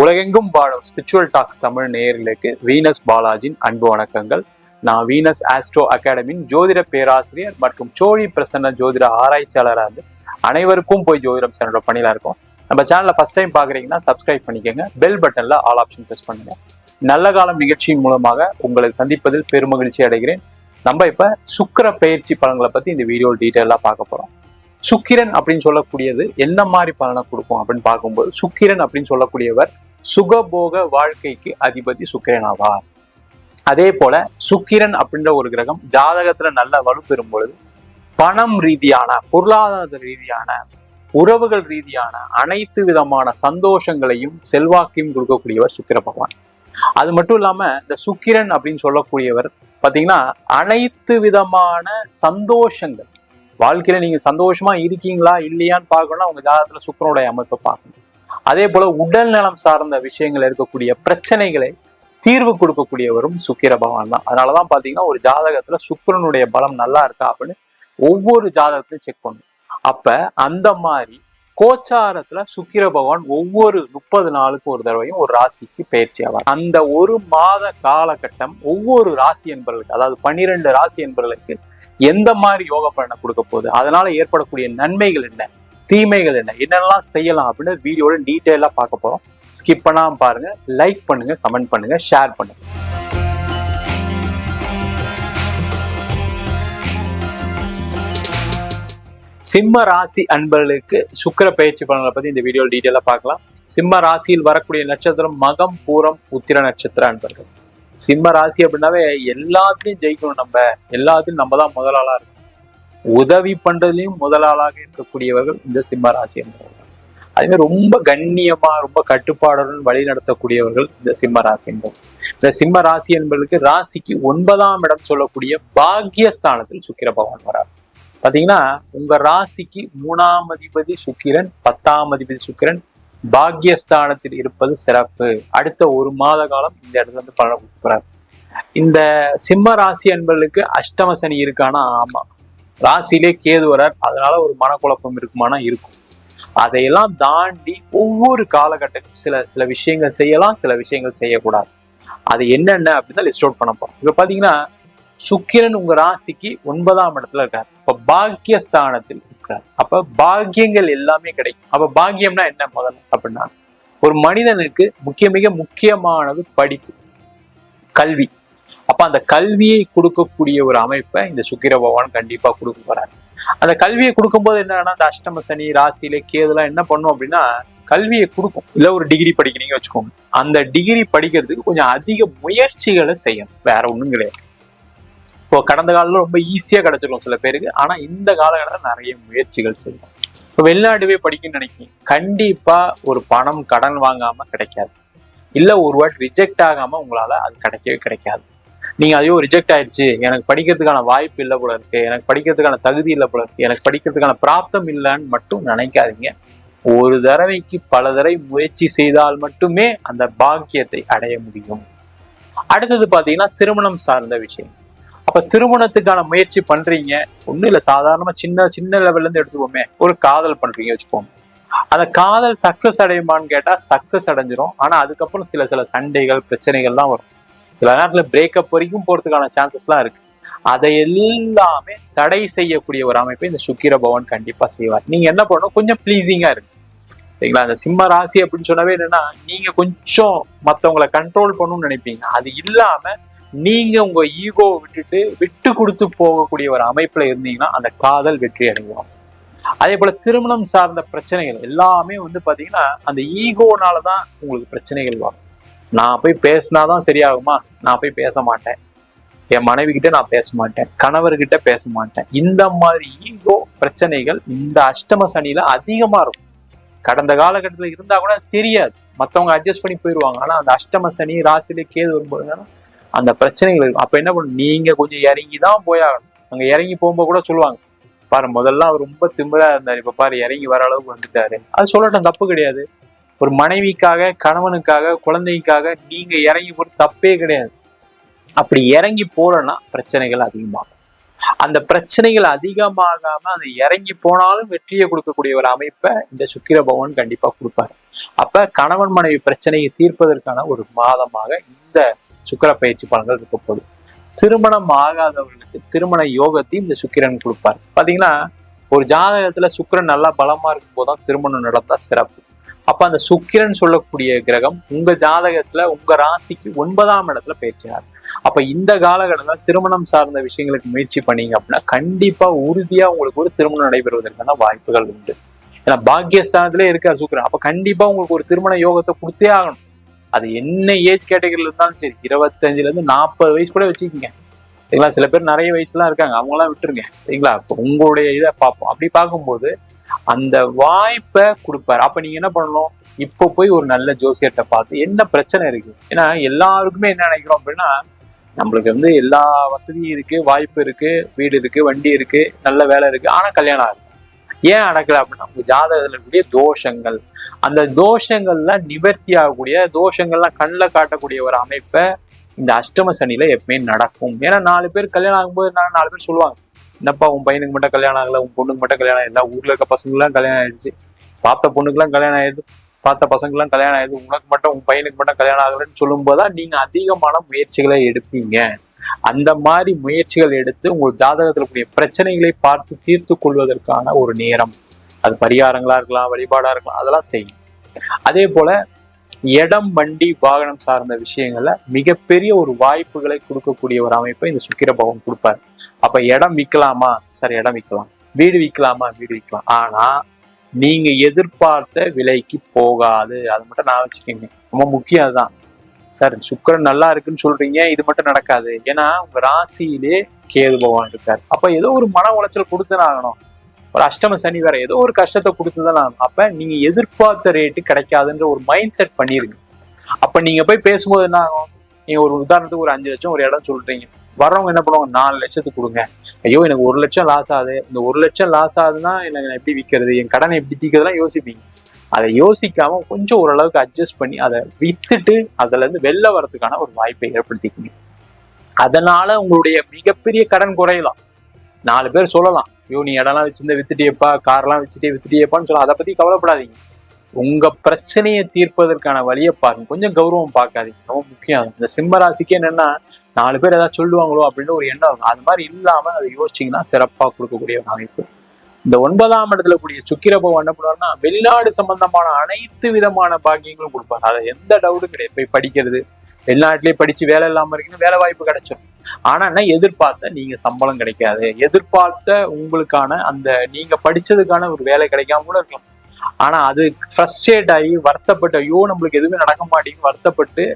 உலகெங்கும் வாழும் spiritual tax Tamil நேயர்களுக்கு வீனஸ் பாலாஜின் அன்பு வணக்கங்கள். நான் வீனஸ் ஆஸ்ட்ரோ அகாடமியின் ஜோதிட பேராசிரியர் மற்றும் சோழி பிரசன்ன ஜோதிட ஆராய்ச்சியாளராக இருந்து அனைவருக்கும் போய் ஜோதிடம் சேனலோட பணியில இருக்கும். நம்ம சேனலை ஃபர்ஸ்ட் டைம் பார்க்குறீங்கன்னா சப்ஸ்கிரைப் பண்ணிக்கோங்க. பெல் பட்டனில் ஆல் ஆப்ஷன் ப்ரெஸ் பண்ணுங்க. நல்ல காலம் நிகழ்ச்சியின் மூலமாக உங்களை சந்திப்பதில் பெருமகிழ்ச்சி அடைகிறேன். நம்ம இப்போ சுக்கிர பயிற்சி பலன்களை பற்றி இந்த வீடியோ டீட்டெயிலாக பார்க்க போகிறோம் சுக்கிரன் அப்படின்னு சொல்லக்கூடியது என்ன மாதிரி பலனை கொடுக்கும் அப்படின்னு பார்க்கும்போது சுக்கிரன் அப்படின்னு சொல்லக்கூடியவர் சுகபோக வாழ்க்கைக்கு அதிபதி சுக்கிரன் ஆவார். அதே போல சுக்கிரன் அப்படின்ற ஒரு கிரகம் ஜாதகத்துல நல்ல வலு பெறும் பொழுது பணம் ரீதியான பொருளாதார ரீதியான உறவுகள் ரீதியான அனைத்து விதமான சந்தோஷங்களையும் செல்வாக்கையும் கொடுக்கக்கூடியவர் சுக்கிர பகவான். அது மட்டும் இல்லாம இந்த சுக்கிரன் அப்படின்னு சொல்லக்கூடியவர் பாத்தீங்கன்னா அனைத்து விதமான சந்தோஷங்கள். வாழ்க்கையில நீங்க சந்தோஷமா இருக்கீங்களா இல்லையான்னு பார்க்கணும்னா உங்க ஜாதகத்துல சுக்கரனுடைய அமைப்பை பார்க்கணும். அதே போல உடல் நலம் சார்ந்த விஷயங்கள் இருக்கக்கூடிய பிரச்சனைகளை தீர்வு கொடுக்கக்கூடியவரும் சுக்கிர பகவான் தான். அதனாலதான் பாத்தீங்கன்னா ஒரு ஜாதகத்துல சுக்கிரனுடைய பலம் நல்லா இருக்கா அப்படின்னு ஒவ்வொரு ஜாதகத்திலையும் செக் பண்ணும். அப்ப அந்த மாதிரி கோச்சாரத்துல சுக்கிர பகவான் ஒவ்வொரு முப்பது நாளுக்கு ஒரு தடவையும் ஒரு ராசிக்கு பயிற்சி ஆவார். அந்த ஒரு மாத காலகட்டம் ஒவ்வொரு ராசி என்பவர்களுக்கு அதாவது பன்னிரெண்டு ராசி என்பவர்களுக்கு எந்த மாதிரி யோக பலனை கொடுக்க போகுது? அதனால ஏற்படக்கூடிய நன்மைகள் என்ன? தீமைகள் என்ன? என்னென்னலாம் செய்யலாம் அப்படின்னு வீடியோட டீட்டெயிலாக பார்க்க போகிறோம் ஸ்கிப் பண்ணாமல் பாருங்கள் லைக் பண்ணுங்கள் கமெண்ட் பண்ணுங்கள் ஷேர் பண்ணுங்கள் சிம்ம ராசி அன்பர்களுக்கு சுக்கிர பயிற்சி பலன்களை பற்றி இந்த வீடியோ டீட்டெயிலாக பார்க்கலாம். சிம்ம ராசியில் வரக்கூடிய நட்சத்திரம் மகம் பூரம் உத்திர நட்சத்திர அன்பர்கள். சிம்ம ராசி அப்படின்னாவே எல்லாத்துலயும் ஜெயிக்கணும் நம்ம. எல்லாத்துலேயும் நம்ம தான் முதலாளாக இருக்கும் உதவி பண்றதுலயும் முதலாளாக இருக்கக்கூடியவர்கள் இந்த சிம்ம ராசி என்பவர்கள். அதே மாதிரி ரொம்ப கண்ணியமா ரொம்ப கட்டுப்பாடுடன் வழி நடத்தக்கூடியவர்கள் இந்த சிம்ம ராசி என்பவர் இந்த சிம்ம ராசி என்பவர்களுக்கு ராசிக்கு ஒன்பதாம் இடம் சொல்லக்கூடிய பாக்கியஸ்தானத்தில் சுக்கிர பகவான் வரார். பாத்தீங்கன்னா உங்க ராசிக்கு மூணாம் அதிபதி சுக்கிரன் பத்தாம் அதிபதி சுக்கிரன் பாக்கியஸ்தானத்தில் இருப்பது சிறப்பு. அடுத்த ஒரு மாத காலம் இந்த இடத்துல இருந்து பலன் கொடுக்குறார் இந்த சிம்ம ராசி என்பவர்களுக்கு அஷ்டம சனி இருக்கானா ஆமா. ராசியிலே கேது வரார். அதனால ஒரு மனக்குழப்பம் இருக்குமானா இருக்கும். அதையெல்லாம் தாண்டி ஒவ்வொரு காலகட்டத்திலும் சில சில விஷயங்கள் செய்யலாம் சில விஷயங்கள் செய்யக்கூடாது. அது என்னென்ன அப்படின்னு லிஸ்ட் அவுட் பண்ண போறோம். இப்ப பாத்தீங்கன்னா சுக்கிரன் உங்க ராசிக்கு ஒன்பதாம் இடத்துல இருக்காரு. இப்ப பாக்கியஸ்தானத்தில் இருக்கிறார். அப்ப பாக்கியங்கள் எல்லாமே கிடைக்கும். அப்ப பாக்கியம்னா என்ன முதல்ல அப்படின்னா ஒரு மனிதனுக்கு முக்கிய மிக முக்கியமானது படிப்பு. கல்வி. அப்ப அந்த கல்வியை கொடுக்கக்கூடிய ஒரு அமைப்பை இந்த சுக்கிர பகவான் கண்டிப்பா கொடுக்க போறாரு. அந்த கல்வியை கொடுக்கும்போது என்னன்னா அந்த அஷ்டம சனி ராசியில கேதுலாம் என்ன பண்ணும் அப்படின்னா கல்வியை கொடுக்கும். இல்ல ஒரு டிகிரி படிக்கிறீங்க வச்சுக்கோங்க. அந்த டிகிரி படிக்கிறதுக்கு கொஞ்சம் அதிக முயற்சிகளை செய்யணும். வேற ஒண்ணும் கிடையாது. இப்போ கடந்த காலத்துல ரொம்ப ஈஸியா கிடைச்சிருக்கும் சில பேருக்கு. ஆனா இந்த காலகட்டத்தில் நிறைய முயற்சிகள் செய்யணும். இப்போ வெளிநாடுவே படிக்கணும்னு நினைக்கிறீங்க. கண்டிப்பா ஒரு பணம் கடன் வாங்காம கிடைக்காது. இல்ல ஒரு வாட்டி ரிஜெக்ட் ஆகாம உங்களால அது கிடைக்கவே கிடைக்காது. நீங்க ஐயோ ரிஜெக்ட் ஆயிடுச்சு. எனக்கு படிக்கிறதுக்கான வாய்ப்பு இல்லை போல இருக்கு. எனக்கு படிக்கிறதுக்கான தகுதி இல்லை போல இருக்கு. எனக்கு படிக்கிறதுக்கான பிராப்தம் இல்லைன்னு மட்டும் நினைக்காதீங்க. ஒரு தடவைக்கு பல தடவை முயற்சி செய்தால் மட்டுமே அந்த பாக்கியத்தை அடைய முடியும். அடுத்தது பார்த்தீங்கன்னா திருமணம் சார்ந்த விஷயம். அப்ப திருமணத்துக்கான முயற்சி பண்றீங்க. ஒன்றும் இல்லை. சாதாரணமா சின்ன சின்ன லெவல்ல இருந்து எடுத்துப்போமே. ஒரு காதல் பண்றீங்க வச்சுக்கோங்க அந்த காதல் சக்சஸ் அடையுமான்னு கேட்டா சக்சஸ் அடைஞ்சிரும். ஆனா அதுக்கப்புறம் சில சில சண்டைகள் பிரச்சனைகள்லாம் வரும். சில நேரத்துல பிரேக்கப் வரைக்கும் போறதுக்கான சான்சஸ்லாம் இருக்கு. அதை எல்லாமே தடை செய்யக்கூடிய ஒரு அமைப்பை இந்த சுக்கிர பவன் கண்டிப்பா செய்வார். நீங்க என்ன பண்ணணும்? கொஞ்சம் ப்ளீஸிங்கா இருக்கு சரிங்களா? அந்த சிம்ம ராசி அப்படின்னு சொன்னவே என்னன்னா நீங்க கொஞ்சம் மத்தவங்களை கண்ட்ரோல் பண்ணணும்னு நினைப்பீங்க. அது இல்லாம நீங்க உங்க ஈகோவை விட்டுட்டு விட்டு கொடுத்து போகக்கூடிய ஒரு அமைப்புல இருந்தீங்கன்னா அந்த காதல் வெற்றி அடைவோம் அதே போல திருமணம் சார்ந்த பிரச்சனைகள் எல்லாமே வந்து பாத்தீங்கன்னா அந்த ஈகோனாலதான் உங்களுக்கு பிரச்சனைகள் வரும். நான் போய் பேசினாதான் சரியாகுமா? நான் போய் பேச மாட்டேன். என் மனைவி கிட்ட நான் பேச மாட்டேன். கணவர்கிட்ட பேச மாட்டேன். இந்த மாதிரி ஈகோ பிரச்சனைகள் இந்த அஷ்டம சனியில அதிகமா இருக்கும். கடந்த காலகட்டத்தில் இருந்தா கூட தெரியாது. மற்றவங்க அட்ஜஸ்ட் பண்ணி போயிடுவாங்க ஆனா அந்த அஷ்டம சனி ராசியில கேது வரும்போது அந்த பிரச்சனைகள் இருக்கும். அப்ப என்ன பண்ணும்? நீங்க கொஞ்சம் இறங்கி தான் போயாகணும். அங்க இறங்கி போகும்போது கூட சொல்லுவாங்க. பாரு முதல்ல அவர் ரொம்ப திமிரா இருந்தாரு. இப்ப பாரு இறங்கி வர அளவுக்கு வந்துட்டாரு. அது சொல்லட்டும் தப்பு கிடையாது. ஒரு மனைவிக்காக கணவனுக்காக குழந்தைக்காக நீங்க இறங்கி போற தப்பே கிடையாது. அப்படி இறங்கி போறேன்னா பிரச்சனைகள் அதிகமாகும். அந்த பிரச்சனைகள் அதிகமாகாம அது இறங்கி போனாலும் வெற்றியை கொடுக்கக்கூடிய ஒரு அமைப்பை இந்த சுக்கிர பகவான் கண்டிப்பா கொடுப்பாரு. அப்ப கணவன் மனைவி பிரச்சனையை தீர்ப்பதற்கான ஒரு மாதமாக இந்த சுக்கிர பயிற்சி பலன்கள் இருக்கப்படும் திருமணம் ஆகாதவர்களுக்கு திருமண யோகத்தையும் இந்த சுக்கிரன் கொடுப்பார். பாத்தீங்கன்னா ஒரு ஜாதகத்துல சுக்கிரன் நல்லா பலமா இருக்கும் போதுதான் திருமணம் நடந்தா சிறப்பு. அப்ப அந்த சுக்கிரன் சொல்லக்கூடிய கிரகம் உங்க ஜாதகத்துல உங்க ராசிக்கு ஒன்பதாம் இடத்துல பயிற்சியார் அப்ப இந்த காலகட்டத்தில் திருமணம் சார்ந்த விஷயங்களுக்கு முயற்சி பண்ணீங்க அப்படின்னா கண்டிப்பா உறுதியா உங்களுக்கு ஒரு திருமணம் நடைபெறுவதற்கான வாய்ப்புகள் உண்டு. ஏன்னா பாக்கியஸ்தானத்திலே இருக்கார் சுக்கிரன். அப்ப கண்டிப்பா உங்களுக்கு ஒரு திருமண யோகத்தை கொடுத்தே ஆகணும். அது என்ன ஏஜ் கேட்டகரியில இருந்தாலும் சரி இருபத்தஞ்சுல இருந்து நாற்பது வயசு கூட வச்சுக்கோங்க. சரிங்களா? சில பேர் நிறைய வயசுலாம் இருக்காங்க. அவங்களாம் விட்டுருங்க. சரிங்களா? உங்களுடைய இதை பார்ப்போம். அப்படி பார்க்கும்போது அந்த வாய்ப்பை கொடுப்பாரு. அப்ப நீங்க என்ன பண்ணணும்? இப்போ போய் ஒரு நல்ல ஜோசியர்கிட்ட பார்த்து என்ன பிரச்சனை இருக்கு? ஏன்னா எல்லாருக்குமே என்ன நினைக்கிறோம் அப்படின்னா நம்மளுக்கு வந்து எல்லா வசதியும் இருக்கு வாய்ப்பு இருக்கு வீடு இருக்கு வண்டி இருக்கு நல்ல வேலை இருக்கு ஆனா கல்யாணம் ஆகுது ஏன் நடக்கல அப்படின்னா உங்க ஜாதகத்துல இருக்கக்கூடிய தோஷங்கள். அந்த தோஷங்கள்ல நிவர்த்தி ஆகக்கூடிய தோஷங்கள்லாம் கண்ணில் காட்டக்கூடிய ஒரு அமைப்பை இந்த அஷ்டம சனியில எப்பவுமே நடக்கும். ஏன்னா நாலு பேர் கல்யாணம் ஆகும்போது நாலு பேர் சொல்லுவாங்க என்னப்பா உன் பையனுக்கு மட்டும் கல்யாணம் ஆகல உன் பொண்ணுக்கு மட்டும் கல்யாணம் எல்லா ஊர்ல இருக்க பசங்களுக்குலாம் கல்யாணம் ஆயிடுச்சு. பார்த்த பொண்ணுக்குலாம் கல்யாணம் ஆயிடுது. பார்த்த பசங்களாம் கல்யாணம் ஆயிடுது. உனக்கு மட்டும் உன் பையனுக்கு மட்டும் கல்யாணம் ஆகலன்னு சொல்லும்போதுதான் நீங்க அதிகமான முயற்சிகளை எடுப்பீங்க. அந்த மாதிரி முயற்சிகள் எடுத்து உங்கள் ஜாதகத்தில் கூடிய பிரச்சனைகளை பார்த்து தீர்த்து கொள்வதற்கான ஒரு நேரம். அது பரிகாரங்களா இருக்கலாம் வழிபாடா இருக்கலாம் அதெல்லாம் செய்யும். அதே போல இடம் வண்டி வாகனம் சார்ந்த விஷயங்கள்ல மிகப்பெரிய ஒரு வாய்ப்புகளை கொடுக்கக்கூடிய ஒரு அமைப்பை இந்த சுக்கிர பகவான் கொடுப்பாரு. அப்ப இடம் விற்கலாமா சார் இடம் விற்கலாம் வீடு விற்கலாமா வீடு விற்கலாம் ஆனா நீங்க எதிர்பார்த்த விலைக்கு போகாது. அது மட்டும் நான் வச்சுக்கோங்க. ரொம்ப முக்கியம் அதுதான். சார் சுக்கரன் நல்லா இருக்குன்னு சொல்றீங்க. இது மட்டும் நடக்காது. ஏன்னா உங்க ராசியிலே கேது பகவான் இருக்காரு. அப்ப ஏதோ ஒரு மன உளைச்சல் கொடுத்துன்னு ஆகணும். ஒரு அஷ்டம சனி வேற ஏதோ ஒரு கஷ்டத்தை கொடுத்துதான் அப்ப நீங்க எதிர்பார்த்த ரேட்டு கிடைக்காதுன்ற ஒரு மைண்ட் செட் பண்ணிருங்க. அப்ப நீங்க போய் பேசும்போது என்ன ஆகும்? நீங்க ஒரு உதாரணத்துக்கு ஒரு அஞ்சு லட்சம் ஒரு இடம் சொல்றீங்க. வர்றவங்க என்ன பண்ணுவாங்க? நாலு லட்சத்துக்கு கொடுங்க. ஐயோ எனக்கு ஒரு லட்சம் லாஸ் ஆகுது. இந்த ஒரு லட்சம் லாஸ் ஆகுதுன்னா எனக்கு எப்படி விற்கிறது என் கடனை எப்படி தீக்கிறதுலாம் யோசிப்பீங்க. அதை யோசிக்காம கொஞ்சம் ஓரளவுக்கு அட்ஜஸ்ட் பண்ணி அதை வித்துட்டு அதுல இருந்து வெளில வரதுக்கான ஒரு வாய்ப்பை ஏற்படுத்திக்கிங்க. அதனால உங்களுடைய மிகப்பெரிய கடன் குறையலாம். நாலு பேர் சொல்லலாம். ஐயோ நீ இடம்லாம் வச்சிருந்த வித்துட்டியப்பா கார்லாம் வச்சுட்டே வித்துட்டியப்பான்னு சொல்ல. அதை பத்தி கவலைப்படாதீங்க. உங்க பிரச்சனையை தீர்ப்பதற்கான வழியை பாருங்க. கொஞ்சம் கௌரவம் பார்க்காதீங்க. ரொம்ப முக்கியம். இந்த சிம்ம ராசிக்கு என்னன்னா நாலு பேர் ஏதாவது சொல்லுவாங்களோ அப்படின்னு ஒரு எண்ணம் இருக்கும். அது மாதிரி இல்லாம அதை யோசிச்சீங்கன்னா சிறப்பா கொடுக்கக்கூடிய ஒரு அமைப்பு. இந்த ஒன்பதாம் இடத்துல கூடிய சுக்கிரபவன் என்ன பண்ணுவார்னா வெளிநாடு சம்பந்தமான அனைத்து விதமான பாக்கியங்களும் கொடுப்பாரு. அதை எந்த டவுட்டும் கிடையாது. போய் படிக்கிறது வெளிநாட்டிலேயே படிச்சு வேலை இல்லாம இருக்கீங்கன்னா வேலை வாய்ப்பு கிடைச்சிடும் ஆனா என்ன எதிர்பார்த்த நீங்க சம்பளம் கிடைக்காது. எதிர்பார்த்த உங்களுக்கான அந்த நீங்க படிச்சதுக்கான ஒரு வேலை கிடைக்காம கூட இருக்கலாம். ஆனா அது ஃப்ரஸ்ட்ரேட் ஆகி வருத்தப்பட்டு ஐயோ நம்மளுக்கு எதுவுமே நடக்க மாட்டேங்குது வருத்தப்பட்டு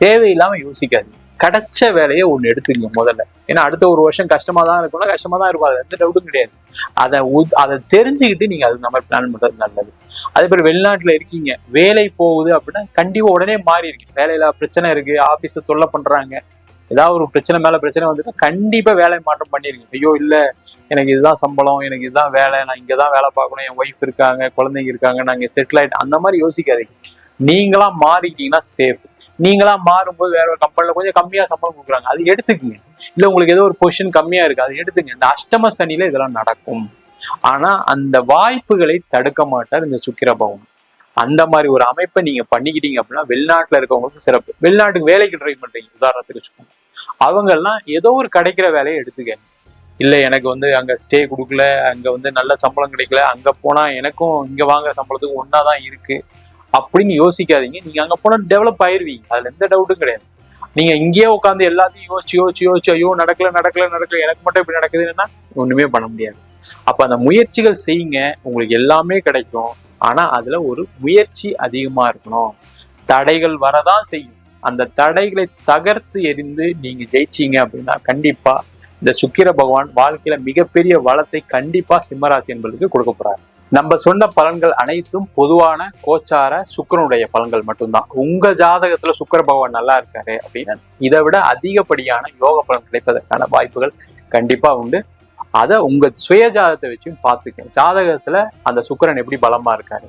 தேவையில்லாம யோசிக்காது கிடைச்ச வேலையை ஒன்று எடுத்துக்கங்க முதல்ல. ஏன்னா அடுத்த ஒரு வருஷம் கஷ்டமா தான் இருக்கும்னா கஷ்டமா தான் இருக்கும். அது எந்த டவுட்டும் கிடையாது. அதை உத்- அதை தெரிஞ்சுக்கிட்டு நீங்க அதுக்கு நம்ம பிளான் பண்றது நல்லது. அதே மாதிரி வெளிநாட்டுல இருக்கீங்க. வேலை போகுது அப்படின்னா கண்டிப்பா உடனே மாறி இருக்கு. வேலையில பிரச்சனை இருக்கு. ஆஃபீஸை தொல்லை பண்றாங்க. ஏதாவது ஒரு பிரச்சனை மேல பிரச்சனை வந்துட்டு கண்டிப்பா வேலை மாற்றம் பண்ணிருங்க. ஐயோ இல்ல. எனக்கு இதுதான் சம்பளம். எனக்கு இதுதான் வேலை. நான் இங்கதான் வேலை பார்க்கணும். என் ஒய்ஃப் இருக்காங்க. குழந்தைங்க இருக்காங்க. நாங்க செட்டில் ஆயிட்டு அந்த மாதிரி யோசிக்காதீங்க. நீங்களா மாறிட்டீங்கன்னா சேஃப் நீங்களா மாறும்போது வேற ஒரு கம்பெனில கொஞ்சம் கம்மியா சம்பளம் கொடுக்குறாங்க. அது எடுத்துக்குங்க. இல்ல உங்களுக்கு ஏதோ ஒரு பொசிஷன் கம்மியா இருக்கு அது எடுத்துங்க இந்த அஷ்டம சனியில இதெல்லாம் நடக்கும். ஆனா அந்த வாய்ப்புகளை தடுக்க மாட்டார் இந்த சுக்கிரபவன் அந்த மாதிரி ஒரு அமைப்பை நீங்க பண்ணிக்கிட்டீங்க அப்படின்னா வெளிநாட்டுல இருக்கவங்களுக்கு சிறப்பு. வெளிநாட்டுக்கு வேலைக்கு ட்ரை பண்றீங்க உதாரணத்துக்கு வச்சுக்கோங்க. அவங்க எல்லாம் ஏதோ ஒரு கிடைக்கிற வேலையை எடுத்துக்க. இல்ல எனக்கு வந்து அங்க ஸ்டே கொடுக்கல அங்க வந்து நல்ல சம்பளம் கிடைக்கல அங்க போனா எனக்கும் இங்க வாங்குற சம்பளத்துக்கு ஒன்னாதான் இருக்கு. அப்படின்னு யோசிக்காதீங்க. நீங்க அங்க போனா டெவலப் ஆயிருவீங்க. அதுல எந்த டவுட்டும் கிடையாது. நீங்க இங்கேயே உட்காந்து எல்லாத்தையும் யோசிச்சு யோசிச்சு யோசிச்சு ஐயோ நடக்கல நடக்கல நடக்கல எனக்கு மட்டும் இப்படி நடக்குதுன்னா ஒண்ணுமே பண்ண முடியாது. அப்ப அந்த முயற்சிகள் செய்யுங்க. உங்களுக்கு எல்லாமே கிடைக்கும். ஆனா அதுல ஒரு முயற்சி அதிகமா இருக்கணும். தடைகள் வரதான் செய்யும். அந்த தடைகளை தகர்த்து எறிந்து நீங்க ஜெயிச்சீங்க அப்படின்னா கண்டிப்பா இந்த சுக்கிர பகவான் வாழ்க்கையில மிகப்பெரிய வளத்தை கண்டிப்பா சிம்மராசி என்பதுக்கு கொடுக்க போறாரு. நம்ம சொன்ன பலன்கள் அனைத்தும் பொதுவான கோச்சார சுக்கிரனுடைய பலன்கள் மட்டும்தான். உங்க ஜாதகத்துல சுக்கர பகவான் நல்லா இருக்காரு அப்படின்னா இதை விட அதிகப்படியான யோக பலன் கிடைப்பதற்கான வாய்ப்புகள் கண்டிப்பா உண்டு. அதை உங்க சுய ஜாதகத்தை வச்சும் பார்த்துக்க ஜாதகத்துல அந்த சுக்கிரன் எப்படி பலமா இருக்காரு?